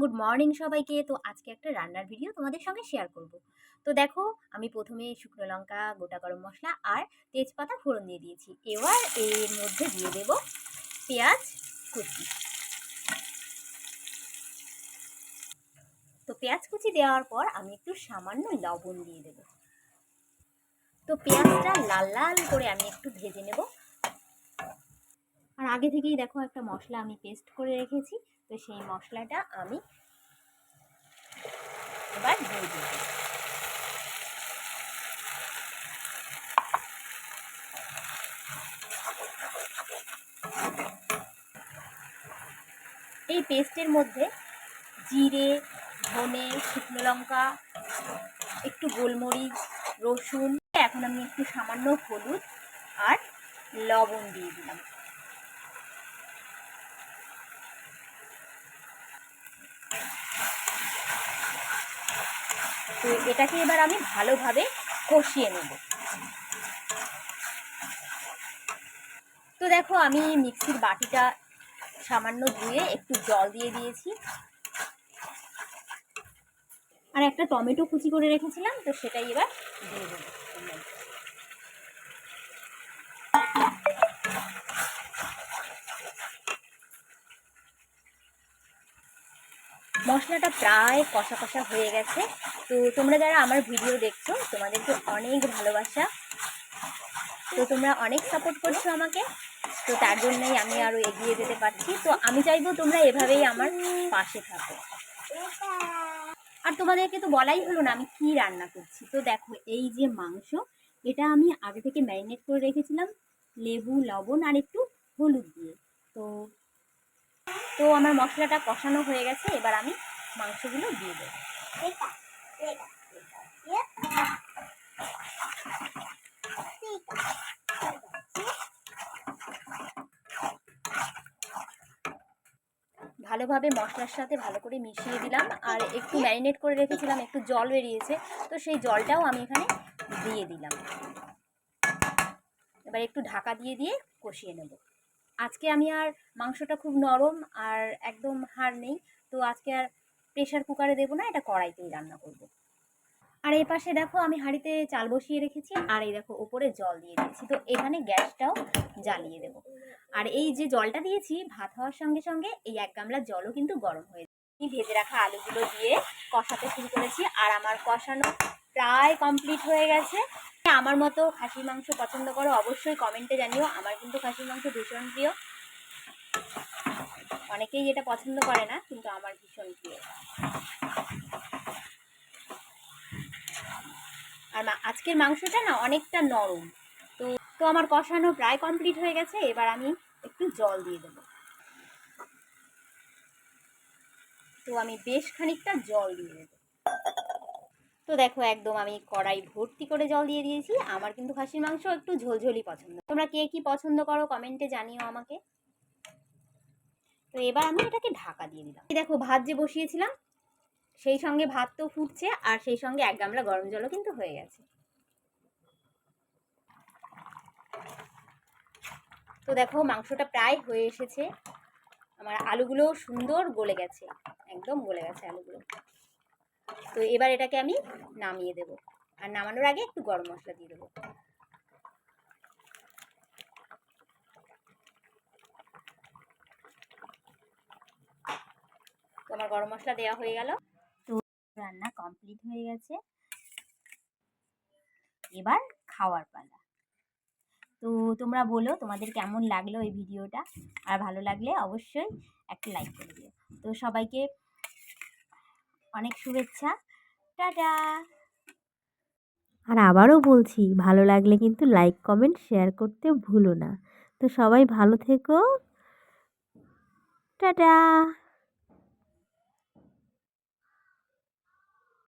Good morning সবাইকে। তো আজকে একটা রান্নার ভিডিও তোমাদের সঙ্গে শেয়ার করব। তো দেখো, আমি প্রথমে শুকনো লঙ্কা, গোটা গরম মশলা আর তেজপাতা ফোড়ন দিয়ে দিয়েছি। এবার এর মধ্যে দিয়ে দেব পেঁয়াজ কুচি। তো পেঁয়াজ কুচি দেওয়ার পর আমি একটু সামান্য লবণ দিয়ে দেব। তো পেঁয়াজটা লাল লাল করে আমি একটু ভেজে নেব। আর আগে থেকেই দেখো একটা মশলা আমি পেস্ট করে রেখেছি। তো সেই মশলাটা আমি এবার দিয়ে দিই এই পেস্টের মধ্যে জিরে, ধনে, শুকনো লঙ্কা, একটু গোলমরিচ, রসুন, এখন আমি একটু সামান্য হলুদ আর লবণ দিয়ে দিলাম। তো এটাকে এবার আমি ভালোভাবে কষিয়ে নেব। তো দেখো আমি মিক্সির বাটিটা সামান্য ধুয়ে একটু জল দিয়ে দিয়েছি। আর একটা টমেটো কুচি করে রেখেছিলাম, তো সেটাই এবার দিয়ে দেবো। মশলাটা প্রায় কষা কষা হয়ে গেছে। তো তোমরা যারা আমার ভিডিও দেখছ, তোমাদেরকে অনেক ভালোবাসা। তো তোমরা অনেক সাপোর্ট করছ আমাকে। তো তার জন্যই আমি আরও এগিয়ে যেতে পারছি। তো আমি চাইব তোমরা এভাবেই আমার পাশে থাকো। আর তোমাদেরকে তো বলাই হলো না, আমি কি রান্না করছি? তো দেখো, এই যে মাংস, এটা আমি আগে থেকে ম্যারিনেট করে রেখেছিলাম। লেবু, লবণ আর একটু হলুদ দিয়ে। তো তো আমার মশলাটা কষানো হয়ে গেছে। এবার আমি মাংসগুলো দিয়ে দেবো। ভালোভাবে মশলার সাথে ভালো করে মিশিয়ে দিলাম আর একটু ম্যারিনেট করে রেখেছিলাম, একটু জল বেরিয়েছে, তো সেই জলটাও আমি এখানে দিয়ে দিলাম এবার একটু ঢাকা দিয়ে দিয়ে কষিয়ে নেব আজকে আমি আর মাংসটা খুব নরম আর একদম হাড় নেই, তো আজকে আর প্রেশার কুকারে দেবো না, এটা কড়াইতেই রান্না করব। আর এই পাশে দেখো আমি হাঁড়িতে চাল বসিয়ে রেখেছি, আর এই দেখো ওপরে জল দিয়ে দিয়েছি। তো এখানে গ্যাসটাও জ্বালিয়ে দেব। আর এই যে জলটা দিয়েছি, ভাত হওয়ার সঙ্গে সঙ্গে এই এক গামলা জলও কিন্তু গরম হয়ে আমি ভেজে রাখা আলুগুলো দিয়ে কষাতে শুরু করেছি, আর আমার কষানো প্রায় কমপ্লিট হয়ে গেছে। আমার মতো খাসির মাংস পছন্দ করো অবশ্যই কমেন্টে জানিও, আমার কিন্তু খাসির মাংস ভীষণ প্রিয়। অনেকেই এটা পছন্দ করে না, কিন্তু আমার ভীষণ প্রিয়। আর আজকের মাংসটা না অনেকটা নরম। তো তো আমার কষানো প্রায় কমপ্লিট হয়ে গেছে, এবার আমি একটু জল দিয়ে দেবো। তো আমি বেশ খানিকটা জল দিয়ে দেবো। তো দেখো, একদম আমি কড়াই ভর্তি করে জল দিয়ে দিয়েছি। আমার কিন্তু খাসির মাংস একটু ঝোলঝোলি পছন্দ। তোমরা কে কি পছন্দ করো কমেন্টে জানিও আমাকে। তো এবার আমি এটাকে ঢাকা দিয়ে দিলাম। দেখো, ভাত যে বসিয়েছিলাম সেই সঙ্গে ভাত তো ফুটছে, আর সেই সঙ্গে এক গামলা গরম জলও কিন্তু হয়ে গেছে। তো দেখো, মাংসটা প্রায় হয়ে এসেছে। আমার আলুগুলো সুন্দর গলে গেছে, একদম গলে গেছে আলুগুলো। তো এবার এটাকে আমি নামিয়ে দেব। আর নামানোর আগে একটু গরম মশলা দিয়ে দেবো। আমার গরম মশলা দেওয়া হয়ে গেল। রান্না কমপ্লিট হয়ে গেছে। এবার খাওয়ার পালা। তো তোমরা বলো তোমাদের কেমন লাগল এই ভিডিওটা? আর ভালো লাগলে অবশ্যই একটা লাইক করে দিও। তো সবাইকে অনেক শুভেচ্ছা। টাটা! আর আবারও বলছি, ভালো লাগলে কিন্তু লাইক কমেন্ট শেয়ার করতে ভুলো না। তো সবাই ভালো থেকো। টাটা!